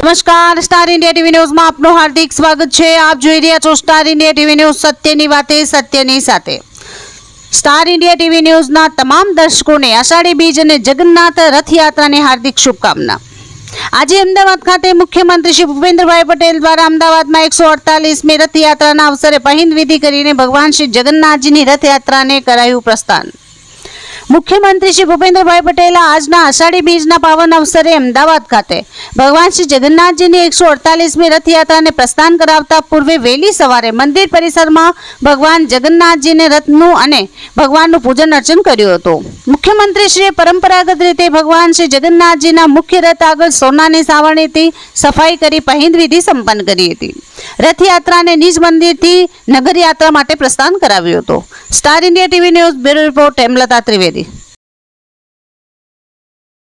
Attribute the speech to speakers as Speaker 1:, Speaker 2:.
Speaker 1: નમસ્કાર, star India TV ન્યૂઝમાં આપનું હાર્દિક સ્વાગત છે. આપ જોઈ રહ્યા છો સ્ટાર ઇન્ડિયા ટીવી ન્યૂઝ સત્યની વાતે, સત્યની સાથે. સ્ટાર ઇન્ડિયા ટીવી ન્યૂઝના તમામ દર્શકોને આષાઢી બીજ અને જગન્નાથ રથયાત્રાની હાર્દિક શુભકામના. આજે અમદાવાદ ખાતે મુખ્યમંત્રી શ્રી ભૂપેન્દ્રભાઈ પટેલ દ્વારા અમદાવાદમાં એકસો અડતાલીસમી રથયાત્રાના અવસરે પહિંદ વિધિ કરીને ભગવાન શ્રી જગન્નાથજીની રથયાત્રાને કરાયું પ્રસ્થાન. મુખ્યમંત્રી શ્રી ભૂપેન્દ્રભાઈ પટેલે આજના આષાઢી બીજના પાવન અવસરે અમદાવાદ ખાતે ભગવાન શ્રી જગન્નાથજીની એકસો અડતાલીસમી રથયાત્રાને પ્રસ્થાન કરાવતા પૂર્વે વહેલી સવારે મંદિર પરિસરમાં ભગવાન જગન્નાથજીને રથનું અને ભગવાનનું પૂજન અર્ચન કર્યું હતું. મુખ્યમંત્રીશ્રીએ પરંપરાગત રીતે ભગવાન શ્રી જગન્નાથજીના મુખ્ય રથ આગળ સોનાની સાવરણીથી સફાઈ કરી પહિંદ વિધિ સંપન્ન કરી હતી. રથયાત્રાને નિજ મંદિરથી નગરયાત્રા માટે પ્રસ્થાન કરાવ્યું હતું. Star India TV news bureau report, Hemlata Trivedi.